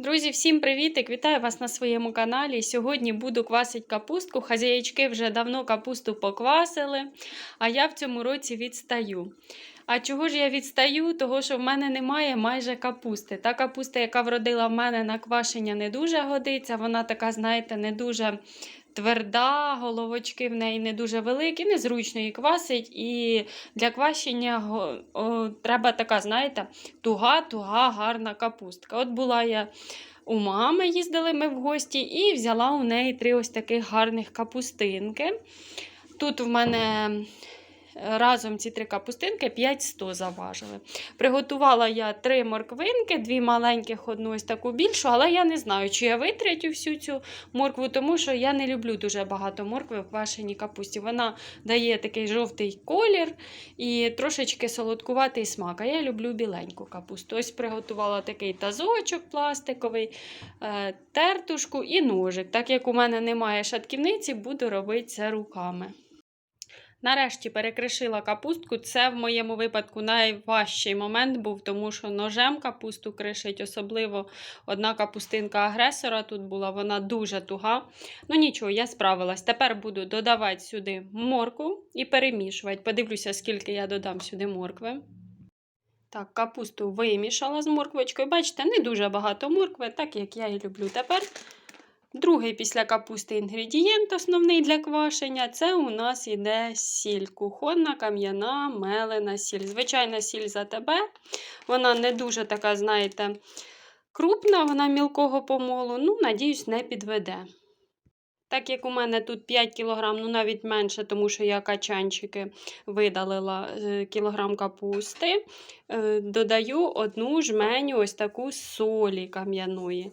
Друзі, всім привітик! Вітаю вас на своєму каналі. Сьогодні буду квасити капустку. Хазяїчки вже давно капусту поквасили, а я в цьому році відстаю. А чого ж я відстаю? Того, що в мене немає майже капусти. Та капуста, яка вродила в мене на квашення, не дуже годиться. Вона така, знаєте, не дуже тверда, головочки в неї не дуже великі, незручно її квасить. І для квашення о, треба така, знаєте, туга-туга, гарна капустка. От була я у мами, їздили ми в гості, і взяла у неї три ось таких гарних капустинки. Тут в мене разом ці три капустинки 500 заважили. Приготувала я три морквинки, дві маленьких, одну ось таку більшу, але я не знаю, чи я витратю всю цю моркву, тому що я не люблю дуже багато моркви в квашеній капусті. Вона дає такий жовтий колір і трошечки солодкуватий смак. А я люблю біленьку капусту. Ось приготувала такий тазочок пластиковий, е, тертушку і ножик. Так як у мене немає шатківниці, буду робити це руками. Нарешті перекришила капустку. Це в моєму випадку найважчий момент був, тому що ножем капусту кришить, особливо одна капустинка агресора тут була, вона дуже туга. Ну нічого, я справилась. Тепер буду додавати сюди морку і перемішувати. Подивлюся, скільки я додам сюди моркви. Так, капусту вимішала з морквочкою. Бачите, не дуже багато моркви, так як я і люблю. Тепер другий після капусти інгредієнт, основний для квашення, це у нас іде сіль. Кухонна, кам'яна, мелена сіль. Звичайна сіль за тебе. Вона не дуже така, знаєте, крупна, вона мілкого помолу. Ну, надіюсь, не підведе. Так як у мене тут 5 кг, ну навіть менше, тому що я качанчики видалила е, кілограм капусти, е, додаю одну жменю ось таку солі кам'яної.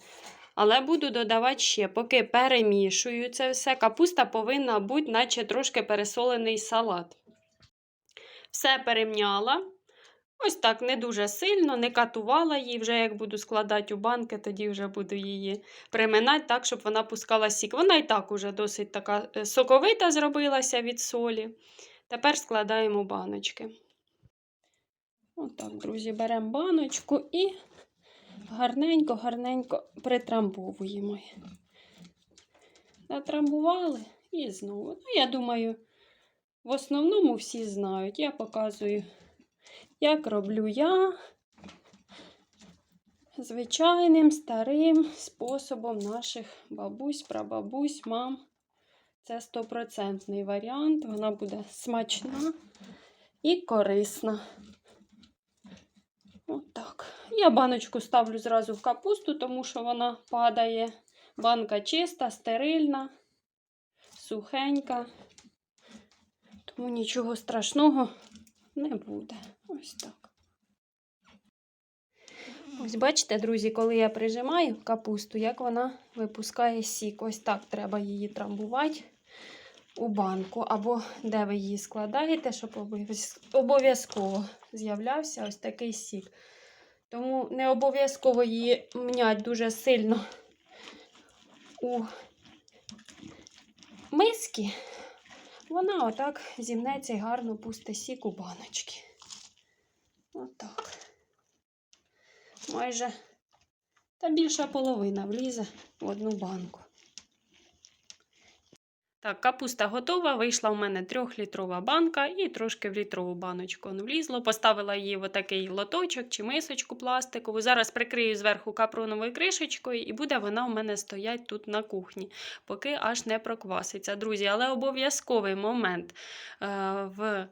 Але буду додавати ще, поки перемішую це все. Капуста повинна бути, наче трошки пересолений салат. Все перемняла. Ось так, не дуже сильно, не катувала її. Вже як буду складати у банки, тоді вже буду її приминати так, щоб вона пускала сік. Вона і так уже досить така е, соковита зробилася від солі. Тепер складаємо баночки. Отак, друзі, беремо баночку і гарненько-гарненько притрамбовуємо. Натрамбували і знову. Ну, я думаю, в основному всі знають. Я показую, як роблю я звичайним старим способом наших бабусь, прабабусь, мам. Це стопроцентний варіант. Вона буде смачна і корисна. Я баночку ставлю зразу в капусту, тому що вона падає. Банка чиста, стерильна, сухенька. Тому нічого страшного не буде. Ось так. Ось бачите, друзі, коли я прижимаю капусту, як вона випускає сік. Ось так треба її трамбувати у банку. Або де ви її складаєте, щоб обов'язково з'являвся ось такий сік. Тому не обов'язково її мнять дуже сильно у миски. Вона отак зімнеться і гарно пусте сік у баночки. Отак. Майже та більша половина влізе в одну банку. Так, капуста готова. Вийшла в мене трьохлітрова банка і трошки в літрову баночку он влізло. Поставила її в отакий лоточок чи мисочку пластикову. Зараз прикрию зверху капроновою кришечкою, і буде вона у мене стоять тут на кухні, поки аж не прокваситься. Друзі, але обов'язковий момент е, в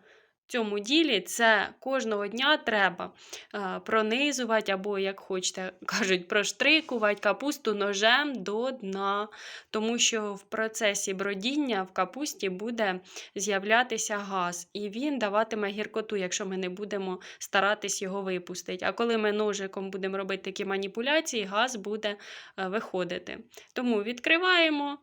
цьому ділі це кожного дня треба е, пронизувати, або, як хочете, кажуть, проштрикувати капусту ножем до дна, тому що в процесі бродіння в капусті буде з'являтися газ, і він даватиме гіркоту, якщо ми не будемо старатись його випустити. А коли ми ножиком будемо робити такі маніпуляції, газ буде е, виходити. Тому відкриваємо.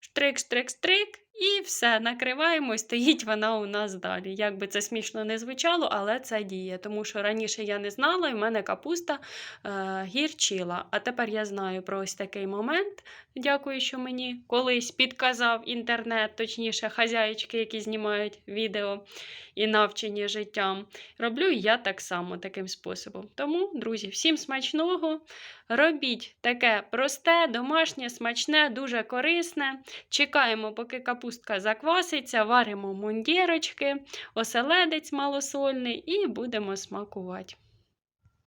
Штрик, штрик, штрик, і все, накриваємо, і стоїть вона у нас далі. Як би це смішно не звучало, але це діє. Тому що раніше я не знала, і в мене капуста е, гірчила. А тепер я знаю про ось такий момент. Дякую, що мені колись підказав інтернет, точніше, хазяїчки, які знімають відео і навчені життям. Роблю я так само таким способом. Тому, друзі, всім смачного! Робіть таке просте, домашнє, смачне, дуже корисне. Чекаємо, поки капустка закваситься, варимо мундірочки, оселедець малосольний і будемо смакувати.